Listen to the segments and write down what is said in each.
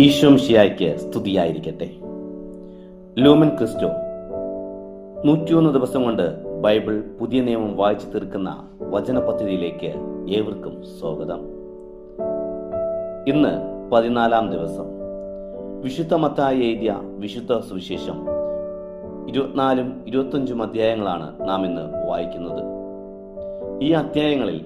ഈശോം ഷിയായ്ക്ക് സ്തുതിയായിരിക്കട്ടെ. Lumen Cristo നൂറ്റിയൊന്ന് ദിവസം കൊണ്ട് ബൈബിൾ പുതിയ നിയമം വായിച്ചു തീർക്കുന്ന വചന പദ്ധതിയിലേക്ക് ഏവർക്കും സ്വാഗതം. ഇന്ന് പതിനാലാം ദിവസം. വിശുദ്ധ മത്തായി എഴുതിയ വിശുദ്ധ സുവിശേഷം ഇരുപത്തിനാലും ഇരുപത്തഞ്ചും അധ്യായങ്ങളാണ് നാം ഇന്ന് വായിക്കുന്നത്. ഈ അധ്യായങ്ങളിൽ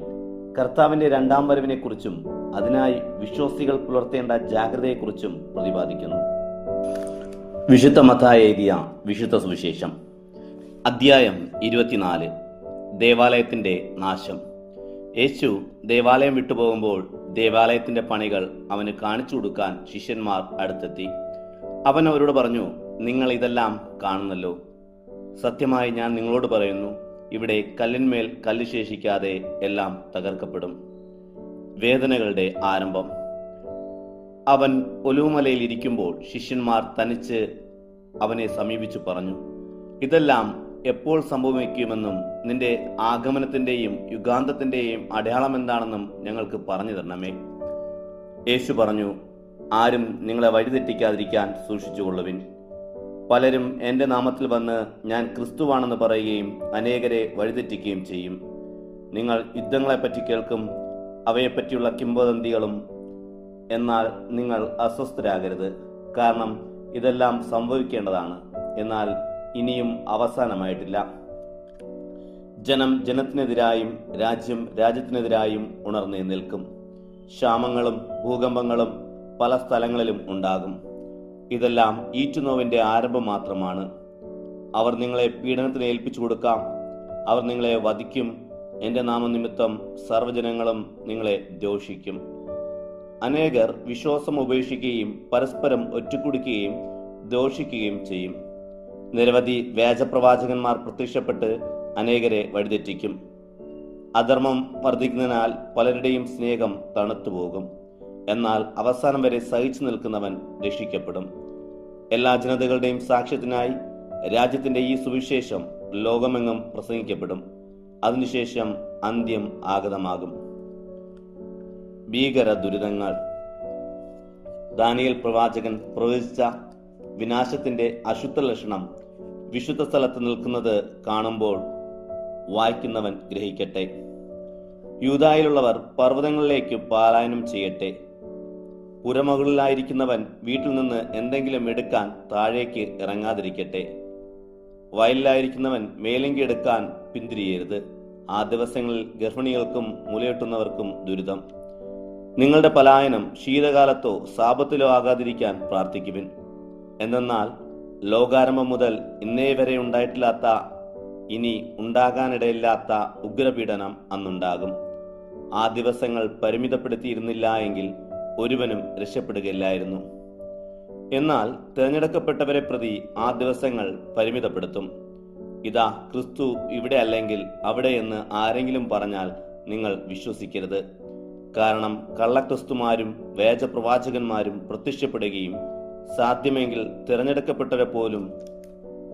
കർത്താവിന്റെ രണ്ടാം വരവിനെക്കുറിച്ചും അതിനായി വിശ്വാസികൾ പുലർത്തേണ്ട ജാഗ്രതയെക്കുറിച്ചും പ്രതിപാദിക്കുന്നു. വിശുദ്ധ മത്തായ എഴുതിയ വിശുദ്ധ സുവിശേഷം. അധ്യായം ഇരുപത്തിനാല്. ദേവാലയത്തിന്റെ നാശം. യേശു ദേവാലയം വിട്ടുപോകുമ്പോൾ ദേവാലയത്തിന്റെ പണികൾ അവന് കാണിച്ചു കൊടുക്കാൻ ശിഷ്യന്മാർ അടുത്തെത്തി. അവൻ അവരോട് പറഞ്ഞു നിങ്ങൾ ഇതെല്ലാം കാണുന്നല്ലോ. സത്യമായി ഞാൻ നിങ്ങളോട് പറയുന്നു ഇവിടെ കല്ലിന്മേൽ കല്ല് ശേഷിക്കാതെ എല്ലാം തകർക്കപ്പെടും. വേദനകളുടെ ആരംഭം. അവൻ ഒലുമലയിൽ ഇരിക്കുമ്പോൾ ശിഷ്യന്മാർ തനിച്ച് അവനെ സമീപിച്ചു പറഞ്ഞു ഇതെല്ലാം എപ്പോൾ സംഭവിക്കുമെന്നും നിന്റെ ആഗമനത്തിന്റെയും യുഗാന്തത്തിന്റെയും അടയാളം എന്താണെന്നും ഞങ്ങൾക്ക് പറഞ്ഞു തരണമേ. യേശു പറഞ്ഞു ആരും നിങ്ങളെ വഴിതെറ്റിക്കാതിരിക്കാൻ സൂക്ഷിച്ചുകൊള്ളുവിൻ. പലരും എന്റെ നാമത്തിൽ വന്ന് ഞാൻ ക്രിസ്തുവാണെന്ന് പറയുകയും അനേകരെ വഴിതെറ്റിക്കുകയും ചെയ്യും. നിങ്ങൾ യുദ്ധങ്ങളെപ്പറ്റി കേൾക്കും അവയെപ്പറ്റിയുള്ള കിംവദന്തികളും എന്നാൽ നിങ്ങൾ അസ്വസ്ഥരാകരുത്. കാരണം ഇതെല്ലാം സംഭവിക്കേണ്ടതാണ്. എന്നാൽ ഇനിയും അവസാനമായിട്ടില്ല. ജനം ജനത്തിനെതിരായും രാജ്യം രാജ്യത്തിനെതിരായും ഉണർന്നു നിൽക്കും. ക്ഷാമങ്ങളും ഭൂകമ്പങ്ങളും പല സ്ഥലങ്ങളിലും ഉണ്ടാകും. ഇതെല്ലാം ഈറ്റുനോവിന്റെ ആരംഭം മാത്രമാണ്. അവർ നിങ്ങളെ പീഡനത്തിന് ഏൽപ്പിച്ചു കൊടുക്കാം. അവർ നിങ്ങളെ വധിക്കും. എന്റെ നാമനിമിത്തം സർവജനങ്ങളും നിങ്ങളെ ദോഷിക്കും അനേകർ വിശ്വാസം ഉപേക്ഷിക്കുകയും പരസ്പരം ഒറ്റക്കുടിക്കുകയും ദോഷിക്കുകയും ചെയ്യും. നിരവധി വ്യാജപ്രവാചകന്മാർ പ്രത്യക്ഷപ്പെട്ട് അനേകരെ വഴിതെറ്റിക്കും. അധർമ്മം വർദ്ധിക്കുന്നതിനാൽ പലരുടെയും സ്നേഹം തണുത്തുപോകും. എന്നാൽ അവസാനം വരെ സഹിച്ചു നിൽക്കുന്നവൻ രക്ഷിക്കപ്പെടും. എല്ലാ ജനതകളുടെയും സാക്ഷ്യത്തിനായി രാജ്യത്തിന്റെ ഈ സുവിശേഷം ലോകമെങ്ങും പ്രസംഗിക്കപ്പെടും. അതിനുശേഷം അന്ത്യം ആഗതമാകും. ഭീകര ദുരിതങ്ങൾ. ദാനിയൽ പ്രവാചകൻ പ്രവചിച്ച വിനാശത്തിന്റെ അശുദ്ധ ലക്ഷണം വിശുദ്ധ സ്ഥലത്ത് നിൽക്കുന്നത് കാണുമ്പോൾ വായിക്കുന്നവൻ ഗ്രഹിക്കട്ടെ. യൂതായിലുള്ളവർ പർവതങ്ങളിലേക്ക് പാലായനം ചെയ്യട്ടെ. പുരമുകളിലായിരിക്കുന്നവൻ വീട്ടിൽ നിന്ന് എന്തെങ്കിലും എടുക്കാൻ താഴേക്ക് ഇറങ്ങാതിരിക്കട്ടെ. വയലിലായിരിക്കുന്നവൻ മേലങ്കി എടുക്കാൻ പിന്തിരിയരുത്. ആ ദിവസങ്ങളിൽ ഗർഭിണികൾക്കും മുലയെട്ടുന്നവർക്കും ദുരിതം. നിങ്ങളുടെ പലായനം ശീതകാലത്തോ സാപത്തിലോ ആകാതിരിക്കാൻ പ്രാർത്ഥിക്കുവിൻ. എന്നാൽ ലോകാരംഭം മുതൽ ഇന്നേ വരെ ഉണ്ടായിട്ടില്ലാത്ത ഇനി ഉണ്ടാകാനിടയില്ലാത്ത ഉഗ്രപീഡനം അന്നുണ്ടാകും. ആ ദിവസങ്ങൾ പരിമിതപ്പെടുത്തിയിരുന്നില്ല എങ്കിൽ ഒരുവനും രക്ഷപ്പെടുകയില്ലായിരുന്നു. എന്നാൽ തിരഞ്ഞെടുക്കപ്പെട്ടവരെ പ്രതി ആ ദിവസങ്ങൾ പരിമിതപ്പെടുത്തും. ഇതാ ക്രിസ്തു ഇവിടെ അല്ലെങ്കിൽ അവിടെ എന്ന് ആരെങ്കിലും പറഞ്ഞാൽ നിങ്ങൾ വിശ്വസിക്കരുത്. കാരണം കള്ളക്രിസ്തുമാരും വേജപ്രവാചകന്മാരും പ്രത്യക്ഷപ്പെടുകയും സാധ്യമെങ്കിൽ തിരഞ്ഞെടുക്കപ്പെട്ടവരെ പോലും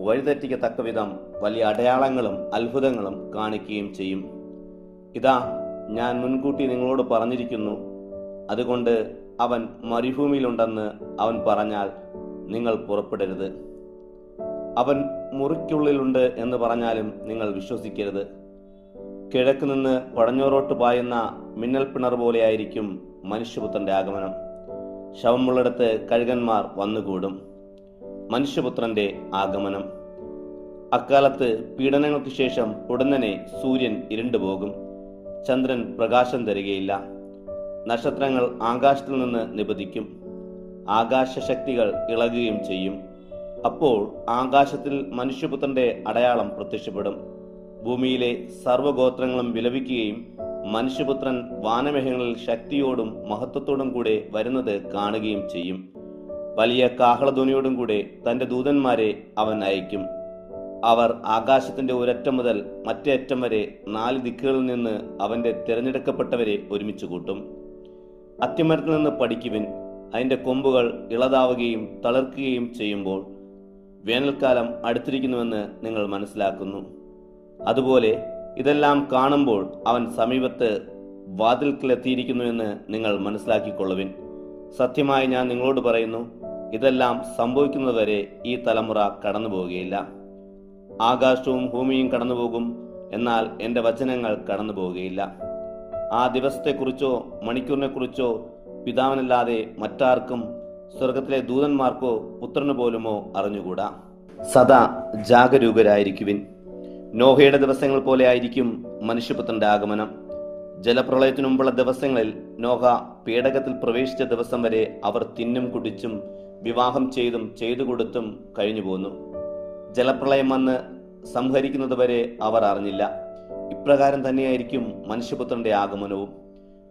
വഴിതെറ്റിക്കത്തക്ക വിധം വലിയ അടയാളങ്ങളും അത്ഭുതങ്ങളും കാണിക്കുകയും ചെയ്യും. ഇതാ ഞാൻ മുൻകൂട്ടി നിങ്ങളോട് പറഞ്ഞിരിക്കുന്നു അതുകൊണ്ട് അവൻ മരുഭൂമിയിലുണ്ടെന്ന് അവൻ പറഞ്ഞാൽ നിങ്ങൾ പുറപ്പെടരുത്. അവൻ മുറിക്കുള്ളിലുണ്ട് എന്ന് പറഞ്ഞാലും നിങ്ങൾ വിശ്വസിക്കരുത്. കിഴക്ക് നിന്ന് പടഞ്ഞോറോട്ട് പായുന്ന മിന്നൽ പിണർ പോലെയായിരിക്കും മനുഷ്യപുത്രന്റെ ആഗമനം. ശവമുള്ളിടത്ത് കഴുകന്മാർ വന്നുകൂടും. മനുഷ്യപുത്രന്റെ ആഗമനം. അക്കാലത്ത് പീഡനങ്ങൾക്ക് ശേഷം ഉടനെ സൂര്യൻ ഇരുണ്ടുപോകും. ചന്ദ്രൻ പ്രകാശം തരികയില്ല. നക്ഷത്രങ്ങൾ ആകാശത്തിൽ നിന്ന് നിപതിക്കും. ആകാശശക്തികൾ ഇളകുകയും ചെയ്യും. അപ്പോൾ ആകാശത്തിൽ മനുഷ്യപുത്രന്റെ അടയാളം പ്രത്യക്ഷപ്പെടും. ഭൂമിയിലെ സർവഗോത്രങ്ങളും വിലപിക്കുകയും മനുഷ്യപുത്രൻ വാനമേഘങ്ങളിൽ ശക്തിയോടും മഹത്വത്തോടും കൂടെ വരുന്നത് കാണുകയും ചെയ്യും. വലിയ കാഹളധ്വനിയോടും കൂടെ തന്റെ ദൂതന്മാരെ അവൻ അയക്കും. അവർ ആകാശത്തിന്റെ ഒരറ്റം മുതൽ മറ്റേ അറ്റം വരെ നാല് ദിക്കുകളിൽ നിന്ന് അവന്റെ തിരഞ്ഞെടുക്കപ്പെട്ടവരെ ഒരുമിച്ച് കൂട്ടും. അത്തിമരത്തിൽ നിന്ന് പഠിക്കുവിൻ. അതിന്റെ കൊമ്പുകൾ ഇളതാവുകയും തളർക്കുകയും ചെയ്യുമ്പോൾ വേനൽക്കാലം അടുത്തിരിക്കുന്നുവെന്ന് നിങ്ങൾ മനസ്സിലാക്കുന്നു. അതുപോലെ ഇതെല്ലാം കാണുമ്പോൾ അവൻ സമീപത്ത് വാതിൽക്കിലെത്തിയിരിക്കുന്നുവെന്ന് നിങ്ങൾ മനസ്സിലാക്കിക്കൊള്ളുവിൻ. സത്യമായി ഞാൻ നിങ്ങളോട് പറയുന്നു ഇതെല്ലാം സംഭവിക്കുന്നതുവരെ ഈ തലമുറ കടന്നു പോവുകയില്ല ആകാശവും ഭൂമിയും കടന്നുപോകും എന്നാൽ എന്റെ വചനങ്ങൾ കടന്നു പോവുകയില്ല ആ ദിവസത്തെക്കുറിച്ചോ മണിക്കൂറിനെക്കുറിച്ചോ പിതാവിനല്ലാതെ മറ്റാർക്കും സ്വർഗത്തിലെ ദൂതന്മാർക്കോ പുത്രന് പോലുമോ അറിഞ്ഞുകൂടാ. സദാ ജാഗരൂകരായിരിക്കുവിൻ. നോഹയുടെ ദിവസങ്ങൾ പോലെ ആയിരിക്കും മനുഷ്യപുത്രന്റെ ആഗമനം. ജലപ്രളയത്തിനു മുമ്പുള്ള ദിവസങ്ങളിൽ നോഹ പേടകത്തിൽ പ്രവേശിച്ച ദിവസം വരെ അവർ തിന്നും കുടിച്ചും വിവാഹം ചെയ്തും ചെയ്തു കൊടുത്തും കഴിഞ്ഞു പോന്നു ജലപ്രളയം വന്ന് സംഹരിക്കുന്നതുവരെ അവർ അറിഞ്ഞില്ല. ഇപ്രകാരം തന്നെയായിരിക്കും മനുഷ്യപുത്രന്റെ ആഗമനവും.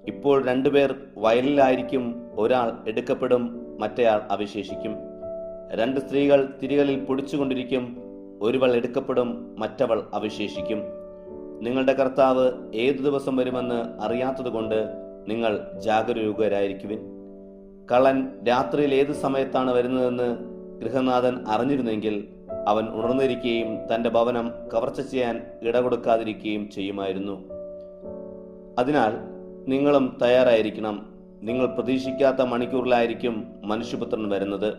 ഇപ്പോൾ രണ്ടുപേർ വയലിലായിരിക്കും ഒരാൾ എടുക്കപ്പെടും മറ്റേയാൾ അവശേഷിക്കും. രണ്ട് സ്ത്രീകൾ തിരികളിൽ പൊടിച്ചുകൊണ്ടിരിക്കും ഒരുവൾ എടുക്കപ്പെടും മറ്റവൾ അവശേഷിക്കും. നിങ്ങളുടെ കർത്താവ് ഏതു ദിവസം വരുമെന്ന് അറിയാത്തതുകൊണ്ട് നിങ്ങൾ ജാഗരൂകരായിരിക്കുവിൻ. കള്ളൻ രാത്രിയിൽ ഏത് സമയത്താണ് വരുന്നതെന്ന് ഗൃഹനാഥൻ അറിഞ്ഞിരുന്നെങ്കിൽ അവൻ ഉണർന്നിരിക്കുകയും തന്റെ ഭവനം കവർച്ച ചെയ്യാൻ ഇടകൊടുക്കാതിരിക്കുകയും ചെയ്യുമായിരുന്നു. അതിനാൽ നിങ്ങളും തയ്യാറായിരിക്കണം. നിങ്ങൾ പ്രതീക്ഷിക്കാത്ത മണിക്കൂറിലായിരിക്കും മനുഷ്യപുത്രൻ വരുന്നത്.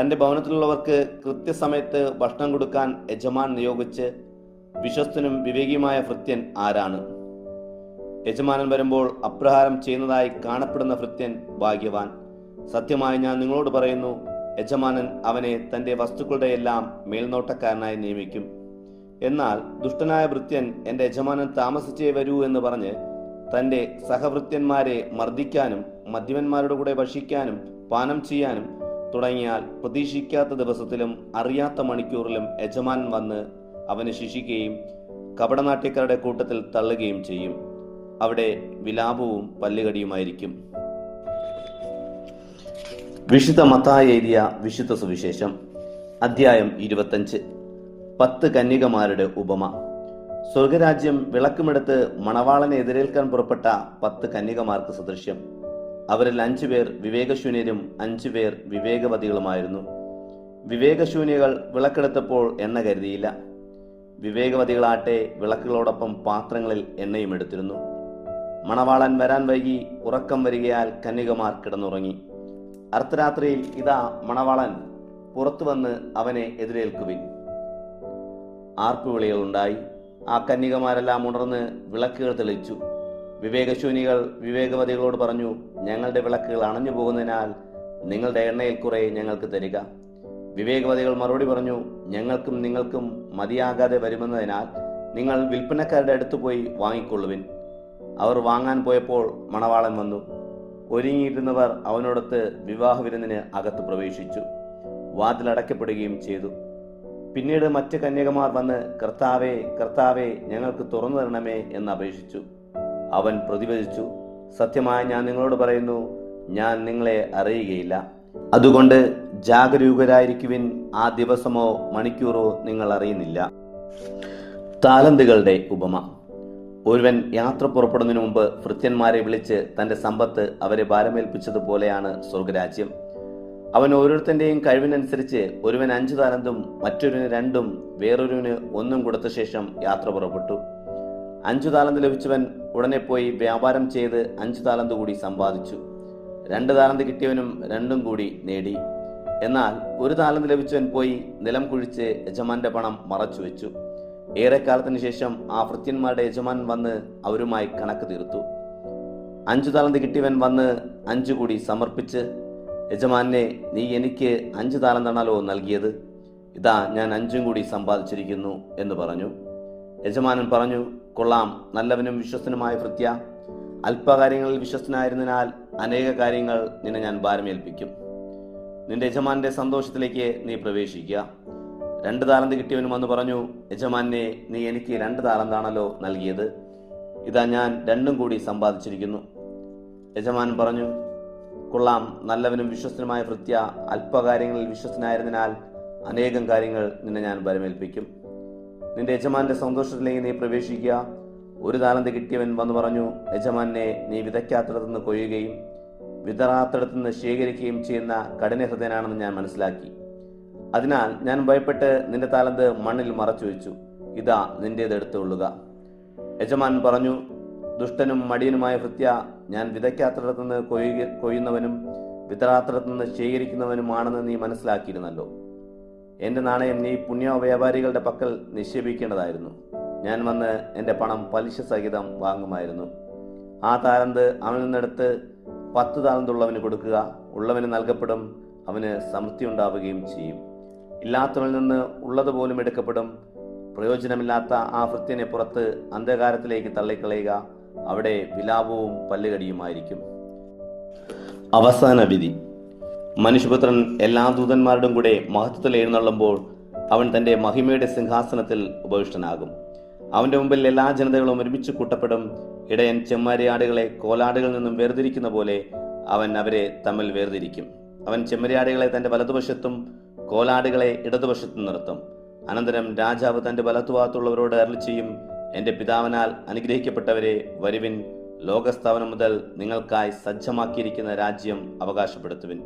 തന്റെ ഭവനത്തിലുള്ളവർക്ക് കൃത്യസമയത്ത് ഭക്ഷണം കൊടുക്കാൻ യജമാൻ നിയോഗിച്ച് വിശ്വസ്തനും വിവേകിയുമായ ഭൃത്യൻ ആരാണ്? യജമാനൻ വരുമ്പോൾ അപ്രഹാരം ചെയ്യുന്നതായി കാണപ്പെടുന്ന ഭൃത്യൻ ഭാഗ്യവാൻ. സത്യമായി ഞാൻ നിങ്ങളോട് പറയുന്നു യജമാനൻ അവനെ തന്റെ വസ്തുക്കളുടെ എല്ലാം മേൽനോട്ടക്കാരനായി നിയമിക്കും. എന്നാൽ ദുഷ്ടനായ വൃത്യൻ എന്റെ യജമാനൻ താമസിച്ചേ വരൂ എന്ന് പറഞ്ഞ് തന്റെ സഹവൃത്യന്മാരെ മർദ്ദിക്കാനും മദ്യപന്മാരുടെ കൂടെ ഭക്ഷിക്കാനും പാനം ചെയ്യാനും തുടങ്ങിയാൽ പ്രതീക്ഷിക്കാത്ത ദിവസത്തിലും അറിയാത്ത മണിക്കൂറിലും യജമാനൻ വന്ന് അവനെ ശിക്ഷിക്കുകയും കപടനാട്യക്കാരുടെ കൂട്ടത്തിൽ തള്ളുകയും ചെയ്യും. അവിടെ വിലാപവും പല്ലുകടിയുമായിരിക്കും. വിശുദ്ധ മത്തായ എഴുതിയ വിശുദ്ധ സുവിശേഷം അധ്യായം ഇരുപത്തഞ്ച്. പത്ത് കന്യകമാരുടെ ഉപമ. സ്വർഗരാജ്യം വിളക്കുമെടുത്ത് മണവാളനെ എതിരേൽക്കാൻ പുറപ്പെട്ട പത്ത് കന്യകമാർക്ക് സദൃശ്യം. അവരിൽ അഞ്ചു പേർ വിവേകശൂന്യരും അഞ്ചു പേർ വിവേകവതികളുമായിരുന്നു. വിവേകശൂന്യകൾ വിളക്കെടുത്തപ്പോൾ എണ്ണ കരുതിയില്ല. വിവേകവതികളാട്ടെ വിളക്കുകളോടൊപ്പം പാത്രങ്ങളിൽ എണ്ണയും എടുത്തിരുന്നു. മണവാളൻ വരാൻ വൈകി ഉറക്കം വരികയാൽ കന്യകമാർ കിടന്നുറങ്ങി. അർദ്ധരാത്രിയിൽ ഇതാ മണവാളൻ പുറത്തു വന്ന് അവനെ എതിരേൽക്കുവിൻ. ആർപ്പുവിളികളുണ്ടായി ആ കന്യകമാരെല്ലാം ഉണർന്ന് വിളക്കുകൾ തെളിച്ചു. വിവേകശൂന്യകൾ വിവേകവതികളോട് പറഞ്ഞു ഞങ്ങളുടെ വിളക്കുകൾ അണഞ്ഞു പോകുന്നതിനാൽ നിങ്ങളുടെ എണ്ണയിൽ കുറെ ഞങ്ങൾക്ക് തരിക. വിവേകവതികൾ മറുപടി പറഞ്ഞു ഞങ്ങൾക്കും നിങ്ങൾക്കും മതിയാകാതെ വരുമെന്നതിനാൽ നിങ്ങൾ വിൽപ്പനക്കാരുടെ അടുത്ത് പോയി വാങ്ങിക്കൊള്ളുവിൻ. അവർ വാങ്ങാൻ പോയപ്പോൾ മണവാളൻ വന്നു. ഒരുങ്ങിയിരുന്നവർ അവനോടൊത്ത് വിവാഹ വിരുന്നിന് അകത്ത് പ്രവേശിച്ചു. വാതിലടയ്ക്കപ്പെടുകയും ചെയ്തു. പിന്നീട് മറ്റ് കന്യകമാർ വന്ന് കർത്താവെ കർത്താവെ ഞങ്ങൾക്ക് തുറന്നു തരണമേ എന്ന് അപേക്ഷിച്ചു. അവൻ പ്രതിവചിച്ചു സത്യമായി ഞാൻ നിങ്ങളോട് പറയുന്നു ഞാൻ നിങ്ങളെ അറിയുകയില്ല. അതുകൊണ്ട് ജാഗരൂകരായിരിക്കുവിൻ ആ ദിവസമോ മണിക്കൂറോ നിങ്ങൾ അറിയുന്നില്ല. താലന്തുകളുടെ ഉപമ. ഒരുവൻ യാത്ര പുറപ്പെടുന്നതിന് മുമ്പ് ഭൃത്യന്മാരെ വിളിച്ച് തന്റെ സമ്പത്ത് അവരെ ഭാരമേൽപ്പിച്ചതുപോലെയാണ് സ്വർഗരാജ്യം. അവൻ ഓരോരുത്തന്റെയും കഴിവിനനുസരിച്ച് ഒരുവൻ അഞ്ചു താലന്തും മറ്റൊരുവിന് രണ്ടും വേറൊരുവിന് ഒന്നും കൊടുത്ത ശേഷം യാത്ര പുറപ്പെട്ടു. അഞ്ചു താലന്ത് ലഭിച്ചവൻ ഉടനെ പോയി വ്യാപാരം ചെയ്ത് അഞ്ചു താലന്ത് കൂടി സമ്പാദിച്ചു. രണ്ട് താലന്ത് കിട്ടിയവനും രണ്ടും കൂടി നേടി. എന്നാൽ ഒരു താലന്ത് ലഭിച്ചവൻ പോയി നിലം കുഴിച്ച് യജമാന്റെ പണം മറച്ചു വെച്ചു ഏറെക്കാലത്തിന് ശേഷം ആ ഭൃത്യന്മാരുടെ യജമാൻ വന്ന് അവരുമായി കണക്ക് തീർത്തു. അഞ്ചു താലന്ത് കിട്ടിയവൻ വന്ന് അഞ്ചു കൂടി സമർപ്പിച്ച് യജമാനെ നീ എനിക്ക് അഞ്ചു താലന്താണല്ലോ നൽകിയത്. ഇതാ ഞാൻ അഞ്ചും കൂടി സമ്പാദിച്ചിരിക്കുന്നു എന്ന് പറഞ്ഞു. യജമാനൻ പറഞ്ഞു കൊള്ളാം നല്ലവനും വിശ്വസ്തനുമായ ഭൃത്യ അല്പകാര്യങ്ങളിൽ വിശ്വസ്തനായിരുന്നതിനാൽ അനേക കാര്യങ്ങൾ നിന്നെ ഞാൻ ഭാരമേൽപ്പിക്കും. നിന്റെ യജമാന്റെ സന്തോഷത്തിലേക്ക് നീ പ്രവേശിക്കുക. രണ്ട് താലന്ത് കിട്ടിയവനും വന്ന് പറഞ്ഞു യജമാനെ നീ എനിക്ക് രണ്ട് താലന്താണല്ലോ നൽകിയത്. ഇതാ ഞാൻ രണ്ടും കൂടി സമ്പാദിച്ചിരിക്കുന്നു. യജമാൻ പറഞ്ഞു കൊള്ളാം നല്ലവനും വിശ്വസ്തനുമായ ഭൃത്യ അല്പകാര്യങ്ങളിൽ വിശ്വസ്തനായിരുന്നതിനാൽ അനേകം കാര്യങ്ങൾ നിന്നെ ഞാൻ വരമേൽപ്പിക്കും. നിന്റെ യജമാന്റെ സന്തോഷത്തിലേക്ക് നീ പ്രവേശിക്കുക. ഒരു താലന്ത് കിട്ടിയവൻ വന്ന് പറഞ്ഞു യജമാനെ നീ വിതയ്ക്കാത്തിടത്തുനിന്ന് കൊയ്യുകയും വിതറാത്തിടത്തുനിന്ന് ശേഖരിക്കുകയും ചെയ്യുന്ന കഠിനഹൃദയനാണെന്ന് ഞാൻ മനസ്സിലാക്കി. അതിനാൽ ഞാൻ ഭയപ്പെട്ട് നിന്റെ താലന്ത് മണ്ണിൽ മറച്ചു വെച്ചു. ഇതാ നിന്റേത് എടുത്തുകൊള്ളുക. യജമാൻ പറഞ്ഞു ദുഷ്ടനും മടിയനുമായ ഭൃത്യ ഞാൻ വിതയ്ക്കാത്തിടത്തു നിന്ന് കൊയ്യ കൊയ്യുന്നവനും വിതറാത്തിടത്തു നിന്ന് ശേഖരിക്കുന്നവനുമാണെന്ന് നീ മനസ്സിലാക്കിയിരുന്നല്ലോ. എന്റെ നാണയം നീ പുണ്യ വ്യാപാരികളുടെ പക്കൽ നിക്ഷേപിക്കേണ്ടതായിരുന്നു. ഞാൻ വന്ന് എന്റെ പണം പലിശ സഹിതം വാങ്ങുമായിരുന്നു. ആ താലന്ത് അവനിൽ നിന്നെടുത്ത് പത്ത് താലന്തുള്ളവന് കൊടുക്കുക. ഉള്ളവന് നൽകപ്പെടും. അവന് സമൃദ്ധി ഉണ്ടാവുകയും ചെയ്യും. ഇല്ലാത്തവനിൽ നിന്ന് ഉള്ളത് പോലും എടുക്കപ്പെടും. പ്രയോജനമില്ലാത്ത ആ ഭൃത്യനെ പുറത്ത് അന്ധകാരത്തിലേക്ക് തള്ളിക്കളയുക അവിടെ വിലാപവും പല്ലുകടിയുമായിരിക്കും. അവസാന വിധി. മനുഷ്യപുത്രൻ എല്ലാ ദൂതന്മാരുടെയും കൂടെ മഹത്വത്തിൽ എഴുന്നള്ളുമ്പോൾ അവൻ തന്റെ മഹിമയുടെ സിംഹാസനത്തിൽ ഉപവിഷ്ടനാകും. അവന്റെ മുമ്പിൽ എല്ലാ ജനതകളും ഒരുമിച്ച് കൂട്ടപ്പെടും. ഇടയൻ ചെമ്മരിയാടുകളെ കോലാടുകളിൽ നിന്നും വേർതിരിക്കുന്ന പോലെ അവൻ അവരെ തമ്മിൽ വേർതിരിക്കും. അവൻ ചെമ്മരിയാടുകളെ തന്റെ വലതുവശത്തും കോലാടുകളെ ഇടതുവശത്ത് നിർത്തും. അനന്തരം രാജാവ് തന്റെ വലത്തുഭാഗത്തുള്ളവരോട് അരളി ചെയ്യും എന്റെ പിതാവിനാൽ അനുഗ്രഹിക്കപ്പെട്ടവരെ വരുവിൻ. ലോകസ്ഥാപനം മുതൽ നിങ്ങൾക്കായി സജ്ജമാക്കിയിരിക്കുന്ന രാജ്യം അവകാശപ്പെടുത്തുവിൻ.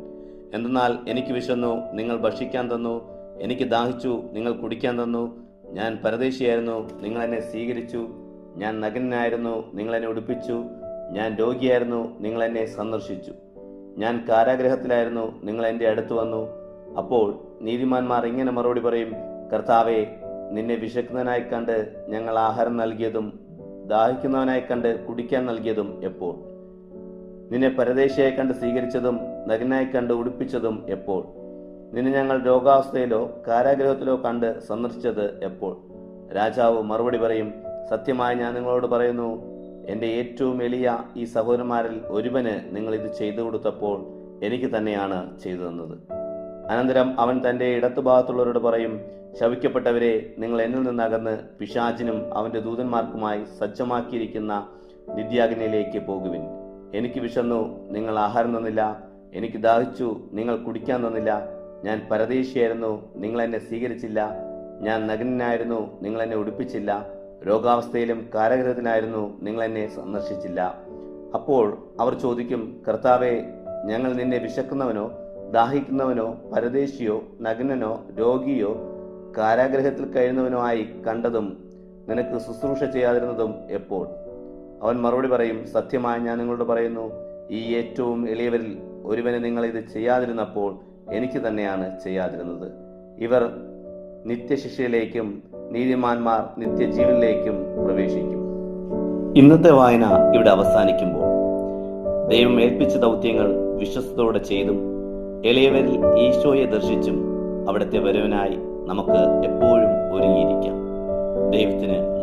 എന്തെന്നാൽ എനിക്ക് വിശന്നു നിങ്ങൾ ഭക്ഷിക്കാൻ തന്നു. എനിക്ക് ദാഹിച്ചു നിങ്ങൾ കുടിക്കാൻ തന്നു. ഞാൻ പരദേശിയായിരുന്നു നിങ്ങൾ എന്നെ സ്വീകരിച്ചു. ഞാൻ നഗ്നനായിരുന്നു നിങ്ങൾ എന്നെ ഉടുപ്പിച്ചു. ഞാൻ രോഗിയായിരുന്നു നിങ്ങൾ എന്നെ സന്ദർശിച്ചു. ഞാൻ കാരാഗ്രഹത്തിലായിരുന്നു നിങ്ങൾ എന്റെ അടുത്ത് വന്നു. അപ്പോൾ നീതിമാന്മാർ ഇങ്ങനെ മറുപടി പറയും കർത്താവെ നിന്നെ വിശക്കുന്നവനായി കണ്ട് ഞങ്ങൾ ആഹാരം നൽകിയതും ദാഹിക്കുന്നവനായി കണ്ട് കുടിക്കാൻ നൽകിയതും എപ്പോൾ? നിന്നെ പരദേശിയായി കണ്ട് സ്വീകരിച്ചതും നഗ്നായി കണ്ട് ഉടുപ്പിച്ചതും എപ്പോൾ? നിന്നെ ഞങ്ങൾ രോഗാവസ്ഥയിലോ കാരാഗ്രഹത്തിലോ കണ്ട് സന്ദർശിച്ചത് എപ്പോൾ? രാജാവ് മറുപടി പറയും സത്യമായി ഞാൻ നിങ്ങളോട് പറയുന്നു എന്റെ ഏറ്റവും എളിയ ഈ സഹോദരന്മാരിൽ ഒരുവന് നിങ്ങൾ ഇത് ചെയ്തു കൊടുത്തപ്പോൾ എനിക്ക് തന്നെയാണ് ചെയ്തു തന്നത്. അനന്തരം അവൻ തന്റെ ഇടത്തുഭാഗത്തുള്ളവരോട് പറയും ശവിക്കപ്പെട്ടവരെ നിങ്ങൾ എന്നിൽ നിന്നകന്ന് പിശാചിനും അവന്റെ ദൂതന്മാർക്കുമായി സജ്ജമാക്കിയിരിക്കുന്ന നിത്യാഗ്നിയിലേക്ക് പോകുവിൻ. എനിക്ക് വിശന്നു നിങ്ങൾ ആഹാരം തന്നില്ല. എനിക്ക് ദാഹിച്ചു നിങ്ങൾ കുടിക്കാൻ തന്നില്ല. ഞാൻ പരദേശിയായിരുന്നു നിങ്ങൾ എന്നെ സ്വീകരിച്ചില്ല. ഞാൻ നഗ്നനായിരുന്നു നിങ്ങൾ എന്നെ ഉടുപ്പിച്ചില്ല. രോഗാവസ്ഥയിലും കാരഗ്രഹത്തിനായിരുന്നു നിങ്ങൾ എന്നെ സന്ദർശിച്ചില്ല. അപ്പോൾ അവർ ചോദിക്കും കർത്താവെ ഞങ്ങൾ നിന്നെ വിശക്കുന്നവനോ? ദാഹിക്കുന്നവനോ പരദേശിയോ നഗ്നനോ രോഗിയോ കാരാഗ്രഹത്തിൽ കഴിയുന്നവനോ ആയി കണ്ടതും നിനക്ക് ശുശ്രൂഷ ചെയ്യാതിരുന്നതും എപ്പോൾ? അവൻ മറുപടി പറയും സത്യമായി ഞാൻ നിങ്ങളോട് പറയുന്നു ഈ ഏറ്റവും എളിയവരിൽ ഒരുവന് നിങ്ങൾ ഇത് ചെയ്യാതിരുന്നപ്പോൾ എനിക്ക് തന്നെയാണ് ചെയ്യാതിരുന്നത്. ഇവർ നിത്യശിക്ഷയിലേക്കും നീതിമാന്മാർ നിത്യജീവനിലേക്കും പ്രവേശിക്കും. ഇന്നത്തെ വായന ഇവിടെ അവസാനിക്കുമ്പോൾ ദൈവം ഏൽപ്പിച്ച ദൗത്യങ്ങൾ വിശ്വസ്തയോടെ ചെയ്തും എളിയവരിൽ ഈശോയെ ദർശിച്ചും അവിടുത്തെ വരവിനായി നമുക്ക് എപ്പോഴും ഒരുങ്ങിയിരിക്കാം. ദൈവത്തിന്